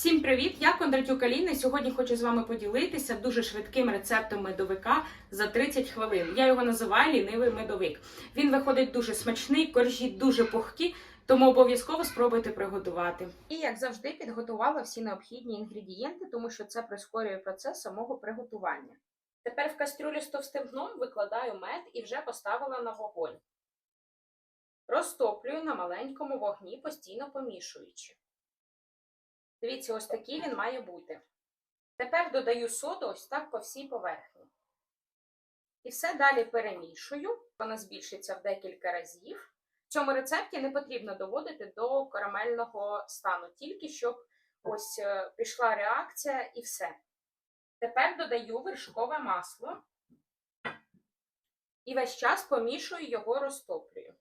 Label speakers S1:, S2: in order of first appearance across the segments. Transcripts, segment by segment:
S1: Всім привіт! Я Кондратюк Аліна. Сьогодні хочу з вами поділитися дуже швидким рецептом медовика за 30 хвилин. Я його називаю лінивий медовик. Він виходить дуже смачний, коржі дуже пухкі, тому обов'язково спробуйте приготувати. І як завжди, підготувала всі необхідні інгредієнти, тому що це прискорює процес самого приготування. Тепер в кастрюлю з товстим дном викладаю мед і вже поставила на вогонь. Розтоплюю на маленькому вогні, постійно помішуючи. Дивіться, ось такий він має бути. Тепер додаю соду ось так по всій поверхні. І все далі перемішую, вона збільшиться в декілька разів. В цьому рецепті не потрібно доводити до карамельного стану, тільки щоб ось е, пішла реакція і все. Тепер додаю вершкове масло і весь час помішую його розтоплюю.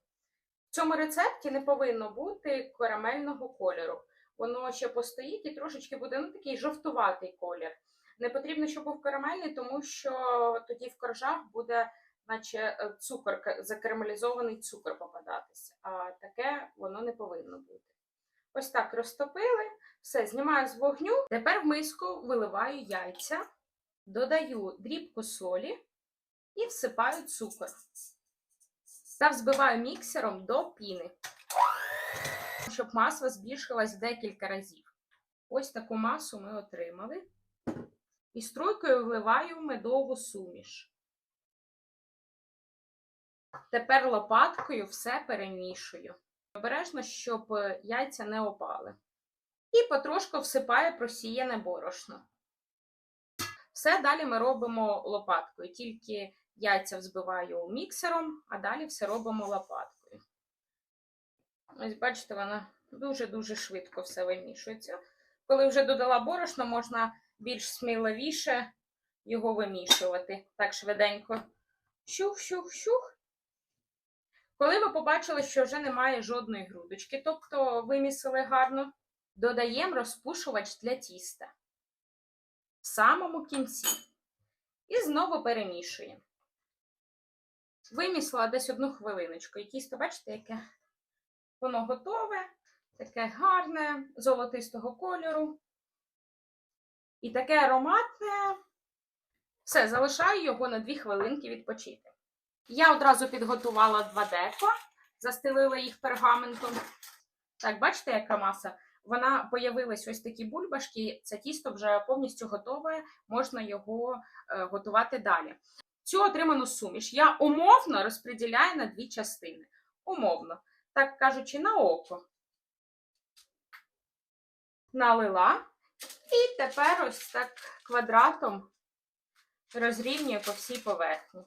S1: В цьому рецепті не повинно бути карамельного кольору воно ще постоїть і трошечки буде ну, такий жовтуватий колір. Не потрібно, щоб був карамельний, тому що тоді в коржах буде, наче е, цукор, закарамелізований цукор попадатися. А таке воно не повинно бути. Ось так розтопили, все, знімаю з вогню. Тепер в миску виливаю яйця, додаю дрібку солі і всипаю цукор. Та взбиваю міксером до піни щоб маса збільшилась декілька разів. Ось таку масу ми отримали. І струйкою вливаю медову суміш. Тепер лопаткою все перемішую. Обережно, щоб яйця не опали. І потрошку всипаю просіяне борошно. Все далі ми робимо лопаткою. Тільки яйця взбиваю міксером, а далі все робимо лопаткою. Ось, бачите, вона дуже-дуже швидко все вимішується. Коли вже додала борошно, можна більш сміливіше його вимішувати. Так швиденько. Щух-щух-щух. Коли ви побачили, що вже немає жодної грудочки, тобто вимісили гарно, додаємо розпушувач для тіста в самому кінці. І знову перемішуємо. Вимісила десь одну хвилиночку. І тісто, бачите, яке Воно готове, таке гарне, золотистого кольору. І таке ароматне. Все, залишаю його на 2 хвилинки відпочити. Я одразу підготувала два деко, застелила їх пергаментом. Так, бачите, яка маса? Вона появилась ось такі бульбашки, це тісто вже повністю готове, можна його е, готувати далі. Цю отриману суміш я умовно розподіляю на дві частини. Умовно так кажучи, на око. Налила. І тепер ось так квадратом розрівнюю по всій поверхні.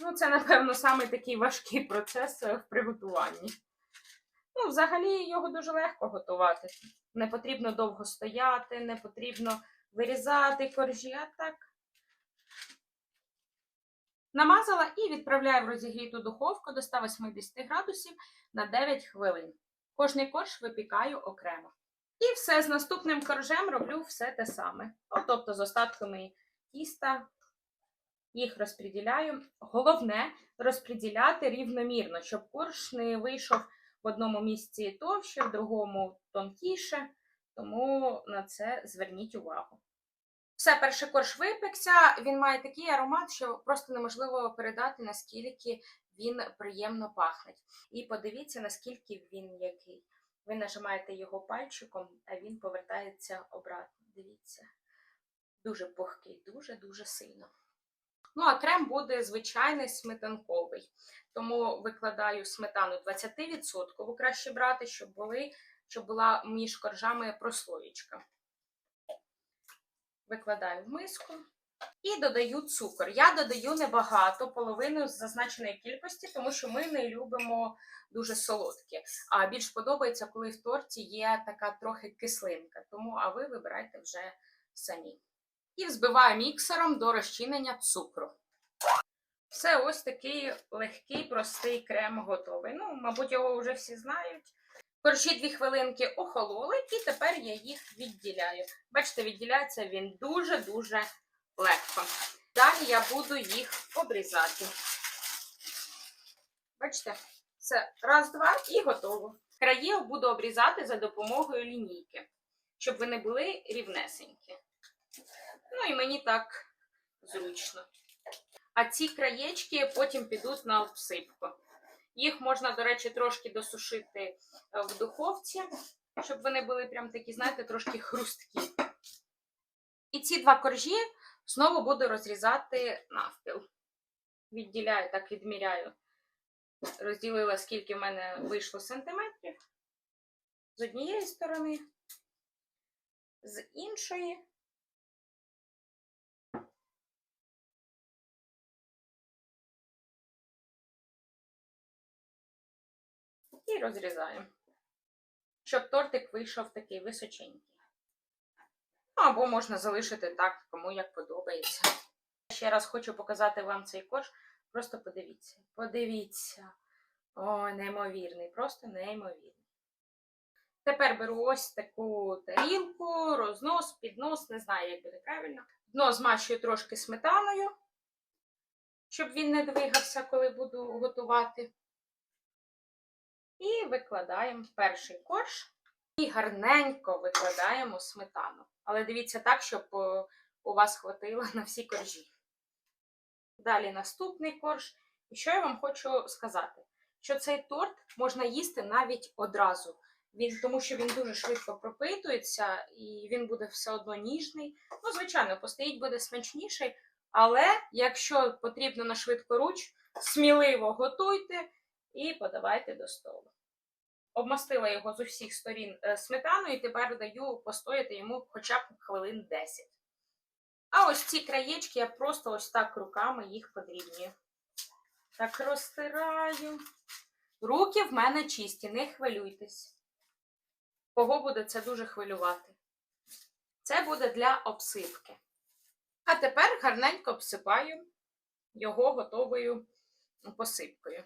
S1: Ну, це, напевно, саме такий важкий процес в приготуванні. Ну, взагалі, його дуже легко готувати. Не потрібно довго стояти, не потрібно вирізати коржі, а так Намазала і відправляю в розігріту духовку до 180 градусів на 9 хвилин. Кожний корж випікаю окремо. І все з наступним коржем роблю все те саме. тобто з остатками тіста їх розподіляю. Головне розподіляти рівномірно, щоб корж не вийшов в одному місці товще, в другому тонкіше. Тому на це зверніть увагу. Все, перший корж випекся, він має такий аромат, що просто неможливо передати, наскільки він приємно пахне. І подивіться, наскільки він м'який. Ви нажимаєте його пальчиком, а він повертається обратно. Дивіться, дуже пухкий, дуже-дуже сильно. Ну, а крем буде звичайний сметанковий. Тому викладаю сметану 20%, краще брати, щоб були, щоб була між коржами прослоєчка викладаю в миску і додаю цукор. Я додаю небагато, половину з зазначеної кількості, тому що ми не любимо дуже солодкі. А більш подобається, коли в торті є така трохи кислинка. Тому, а ви вибирайте вже самі. І взбиваю міксером до розчинення цукру. Все, ось такий легкий, простий крем готовий. Ну, мабуть, його вже всі знають. Коротше, дві хвилинки охололи, і тепер я їх відділяю. Бачите, відділяється він дуже-дуже легко. Далі я буду їх обрізати. Бачите, це раз, два і готово. Краї буду обрізати за допомогою лінійки, щоб вони були рівнесенькі. Ну і мені так зручно. А ці краєчки потім підуть на обсипку. Їх можна, до речі, трошки досушити е, в духовці, щоб вони були прям такі, знаєте, трошки хрусткі. І ці два коржі знову буду розрізати навпіл. Відділяю, так відміряю. Розділила, скільки в мене вийшло сантиметрів. З однієї сторони, з іншої. І розрізаємо, щоб тортик вийшов такий височенький. Ну, або можна залишити так, кому як подобається. Ще раз хочу показати вам цей корж. Просто подивіться. Подивіться. О, неймовірний, просто неймовірний. Тепер беру ось таку тарілку, рознос, піднос, не знаю, як буде правильно. Дно змащую трошки сметаною, щоб він не двигався, коли буду готувати. І викладаємо перший корж. І гарненько викладаємо сметану. Але дивіться так, щоб у вас хватило на всі коржі. Далі наступний корж. І що я вам хочу сказати? Що цей торт можна їсти навіть одразу. Він, тому що він дуже швидко пропитується і він буде все одно ніжний. Ну, звичайно, постоїть буде смачніший, але якщо потрібно на швидкоруч, сміливо готуйте і подавайте до столу. Обмастила його з усіх сторін е, сметаною і тепер даю постояти йому хоча б хвилин 10. А ось ці краєчки я просто ось так руками їх подрібнюю. Так розтираю. Руки в мене чисті, не хвилюйтесь. Кого буде це дуже хвилювати? Це буде для обсипки. А тепер гарненько обсипаю його готовою посипкою.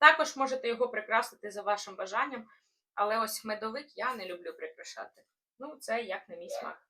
S1: Також можете його прикрасити за вашим бажанням, але ось медовик я не люблю прикрашати. Ну, це як на мій смак.